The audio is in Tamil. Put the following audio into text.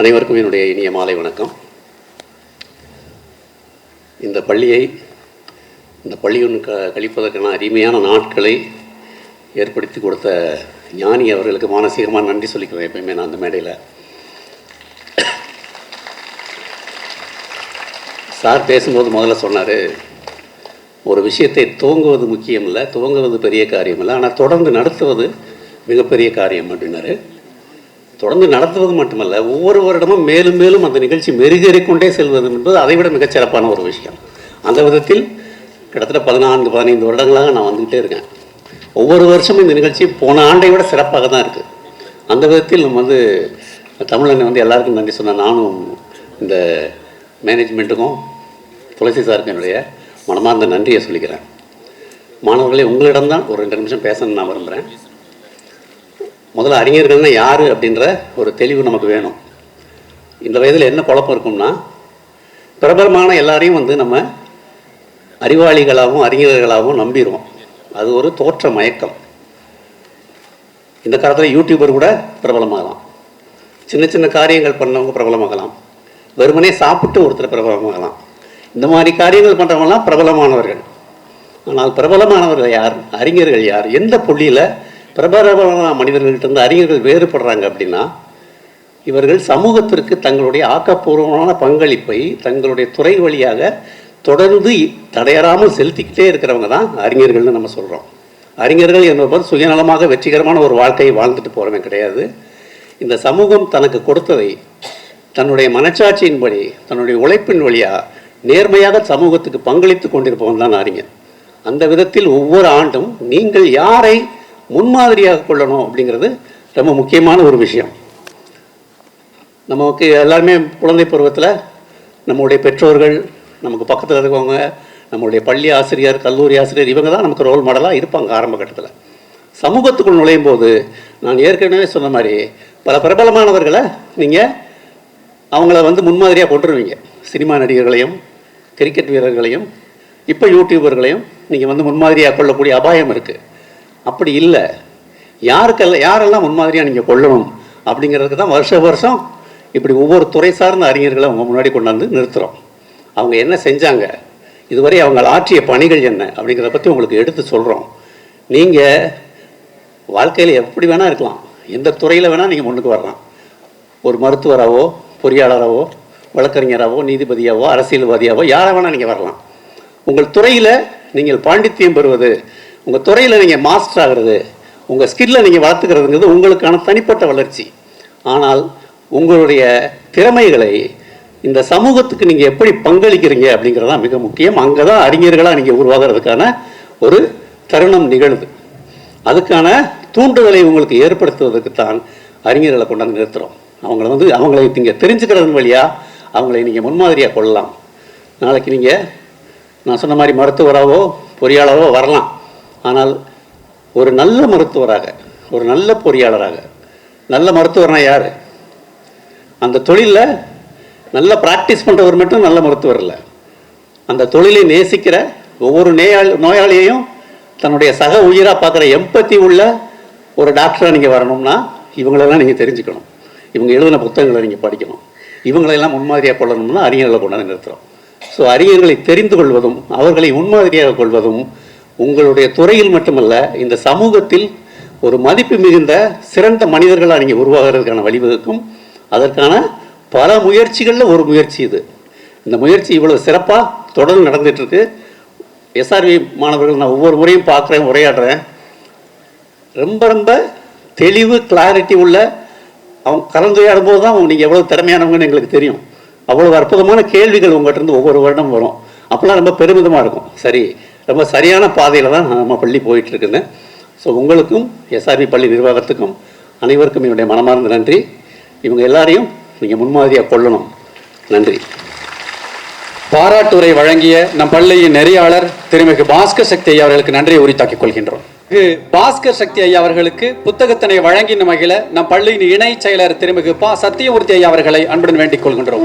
அனைவருக்கும் என்னுடைய இனிய மாலை வணக்கம். இந்த பள்ளியை இந்த பள்ளியுன் க கழிப்பதற்கான அருமையான நாட்களை ஏற்படுத்தி கொடுத்த ஞானி அவர்களுக்கு மானசீகமாக நன்றி சொல்லிக்கிறேன் எப்பயுமே நான் அந்த மேடையில். சார் பேசும்போது முதல்ல சொன்னார் ஒரு விஷயத்தை துவங்குவது முக்கியம் இல்லை துவங்குவது பெரிய காரியம் இல்லை ஆனால் தொடர்ந்து நடத்துவது மிகப்பெரிய காரியம் அப்படின்னாரு. தொடர்ந்து நடத்துவது மட்டுமல்ல ஒவ்வொரு வருடமும் மேலும் மேலும் அந்த நிகழ்ச்சி மெருகேறிக்கொண்டே செல்வது என்பது அதைவிட மிகச்சிறப்பான ஒரு விஷயம். அந்த விதத்தில் கிட்டத்தட்ட பதினான்கு பதினைந்து வருடங்களாக நான் வந்துக்கிட்டே இருக்கேன். ஒவ்வொரு வருஷமும் இந்த நிகழ்ச்சி போன ஆண்டை விட சிறப்பாக தான் இருக்குது அந்த விதத்தில் நம்ம வந்து தமிழனை வந்து எல்லாருக்கும் நன்றி சொன்னேன் நானும் இந்த மேனேஜ்மெண்ட்டுக்கும் துளசி சாருக்கும் என்னுடைய மனமார்ந்த நன்றியை சொல்லிக்கிறேன். மாணவர்களே உங்களிடம்தான் ஒரு ரெண்டு நிமிஷம் பேசணும்னு நான் விரும்புகிறேன் முதல்ல அறிஞர்கள்னா யார் அப்படின்ற ஒரு தெளிவு நமக்கு வேணும். இந்த வயதில் என்ன குழப்பம் இருக்கும்னா பிரபலமான எல்லாரையும் வந்து நம்ம அறிவாளிகளாகவும் அறிஞர்களாகவும் நம்பிடுவோம் அது ஒரு தோற்ற மயக்கம். இந்த காலத்தில் யூடியூபர் கூட பிரபலமாகலாம். சின்ன சின்ன காரியங்கள் பண்ணவங்க பிரபலமாகலாம். வெறுமனே சாப்பிட்டு ஒருத்தர் பிரபலமாகலாம். இந்த மாதிரி காரியங்கள் பண்ணுறவங்களாம் பிரபலமானவர்கள். ஆனால் பிரபலமானவர்கள் யார்? அறிஞர்கள் யார்? எந்த புள்ளியில் பிரபலமான மனிதர்கள்ட்ட இருந்து அறிஞர்கள் வேறுபடுறாங்க அப்படின்னா இவர்கள் சமூகத்திற்கு தங்களுடைய ஆக்கப்பூர்வமான பங்களிப்பை தங்களுடைய துறை வழியாக தொடர்ந்து தடையறாமல் செலுத்திக்கிட்டே இருக்கிறவங்க தான் அறிஞர்கள்னு நம்ம சொல்கிறோம் அறிஞர்கள் என்பவர் சுயநலமாக வெற்றிகரமான ஒரு வாழ்க்கையை வாழ்ந்துட்டு போகிறவன் கிடையாது இந்த சமூகம் தனக்கு கொடுத்ததை தன்னுடைய மனச்சாட்சியின்படி தன்னுடைய உழைப்பின் வழியாக நேர்மையாக சமூகத்துக்கு பங்களித்து கொண்டிருப்பவன் தான் அறிஞர் அந்த விதத்தில் ஒவ்வொரு ஆண்டும் நீங்கள் யாரை முன்மாதிரியாக கொள்ளணும் அப்படிங்கிறது ரொம்ப முக்கியமான ஒரு விஷயம். நமக்கு எல்லாருமே குழந்தை பருவத்தில் நம்மளுடைய பெற்றோர்கள் நமக்கு பக்கத்தில் இருக்கவங்க நம்மளுடைய பள்ளி ஆசிரியர் கல்லூரி ஆசிரியர் இவங்க தான் நமக்கு ரோல் மாடலாக இருப்பாங்க ஆரம்ப கட்டத்தில். சமூகத்துக்குள் நுழையும் போது நான் ஏற்கனவே சொன்ன மாதிரி பல பிரபலமானவர்களை நீங்கள் அவங்கள வந்து முன்மாதிரியாக கொண்டுருவீங்க சினிமா நடிகர்களையும் கிரிக்கெட் வீரர்களையும் இப்போ யூடியூபர்களையும் நீங்கள் வந்து முன்மாதிரியாக கொள்ளக்கூடிய அபாயம் இருக்குது அப்படி இல்லை. யாருக்கெல்லாம் யாரெல்லாம் முன்மாதிரியாக நீங்கள் கொள்ளணும் அப்படிங்கிறதுக்கு தான் வருஷ வருஷம் இப்படி ஒவ்வொரு துறை சார்ந்த அறிஞர்களை அவங்க முன்னாடி கொண்டாந்து நிறுத்துகிறோம் அவங்க என்ன செஞ்சாங்க? இதுவரை அவங்க ஆற்றிய பணிகள் என்ன? அப்படிங்கிறத பற்றி உங்களுக்கு எடுத்து சொல்கிறோம் நீங்கள் வாழ்க்கையில் எப்படி வேணால் இருக்கலாம். எந்த துறையில் வேணால் நீங்கள் முன்னுக்கு வரலாம். ஒரு மருத்துவராகவோ பொறியாளராகவோ வழக்கறிஞராகவோ நீதிபதியாகவோ அரசியல்வாதியாகவோ யாரை வேணால் நீங்கள் வரலாம். உங்கள் துறையில் நீங்கள் பாண்டித்தியம் பெறுவது உங்கள் துறையில் நீங்கள் மாஸ்டர் ஆகிறது உங்கள் ஸ்கில்லை நீங்கள் வளர்த்துக்கிறதுங்கிறது உங்களுக்கான தனிப்பட்ட வளர்ச்சி. ஆனால் உங்களுடைய திறமைகளை இந்த சமூகத்துக்கு நீங்கள் எப்படி பங்களிக்கிறீங்க அப்படிங்கிறது தான் மிக முக்கியம். அங்கே தான் அறிஞர்களாக நீங்கள் உருவாகிறதுக்கான ஒரு தருணம் நிகழுது. அதுக்கான தூண்டுதலை உங்களுக்கு ஏற்படுத்துவதற்கு தான் அறிஞர்களை கொண்டாந்து நிறுத்துகிறோம் அவங்கள வந்து அவங்களை நீங்கள் தெரிஞ்சுக்கிறதன் வழியாக அவங்களை நீங்கள் முன்மாதிரியாக கொள்ளலாம். நாளைக்கு நீங்கள் நான் சொன்ன மாதிரி மருத்துவராகவோ பொறியாளரோ வரலாம். ஆனால் ஒரு நல்ல மருத்துவராக ஒரு நல்ல பொறியாளராக நல்ல மருத்துவர்னா யார்? அந்த தொழிலில் நல்ல ப்ராக்டிஸ் பண்ணுறவர் மட்டும் நல்ல மருத்துவர் இல்லை. அந்த தொழிலை நேசிக்கிற ஒவ்வொரு நோயாளி நோயாளியையும் தன்னுடைய சக உயிராக பார்க்குற எம்பத்தி உள்ள ஒரு டாக்டராக நீங்கள் வரணும்னா இவங்களெல்லாம் நீங்கள் தெரிஞ்சுக்கணும். இவங்க எழுதின புத்தகங்களை நீங்கள் படிக்கணும். இவங்களெல்லாம் முன்மாதிரியாக கொள்ளணும்னா அறிஞர்களை கொண்டாந்து நிறுத்துகிறோம் ஸோ அறிஞர்களை தெரிந்து கொள்வதும் அவர்களை முன்மாதிரியாக கொள்வதும் உங்களுடைய துறையில் மட்டுமல்ல இந்த சமூகத்தில் ஒரு மதிப்பு மிகுந்த சிறந்த மனிதர்களாக நீங்கள் உருவாகிறதுக்கான வழிவகுக்கும். அதற்கான பல முயற்சிகளில் ஒரு முயற்சி இது. இந்த முயற்சி இவ்வளோ சிறப்பாக தொடர்ந்து நடந்துகிட்ருக்கு எஸ்ஆர்வி மாணவர்கள் நான் ஒவ்வொரு முறையும் பார்க்குறேன் உரையாடுறேன். ரொம்ப ரொம்ப தெளிவு கிளாரிட்டி உள்ள அவங்க கலந்துரையாடும் போது தான் நீங்கள் எவ்வளோ திறமையானவங்கன்னு எங்களுக்கு தெரியும். அவ்வளோ அற்புதமான கேள்விகள் உங்கள்கிட்ட இருந்து ஒவ்வொரு வருடம் வரும். அப்போல்லாம் ரொம்ப பெருமிதமாக இருக்கும். சரி ரொம்ப சரியான பாதையில் தான் நம்ம பள்ளி போயிட்டு ஸோ உங்களுக்கும் எஸ்ஆர்பி பள்ளி நிர்வாகத்துக்கும் அனைவருக்கும் என்னுடைய மனமார்ந்த நன்றி. இவங்க எல்லாரையும் நீங்கள் முன்மாதிரியாக கொள்ளணும். நன்றி. பாராட்டுரை வழங்கிய நம் பள்ளியின் நெறியாளர் திருமிகு பாஸ்கர் சக்தி ஐயா அவர்களுக்கு நன்றியை உரித்தாக்கிக் கொள்கின்றோம். திரு பாஸ்கர் சக்தி ஐயா அவர்களுக்கு புத்தகத்தினை வழங்கின மகிழ நம் பள்ளியின் இணை செயலர் திருமிகு பா. சத்தியமூர்த்தி ஐயா அவர்களை அன்புடன் வேண்டிக் கொள்கின்றோம்.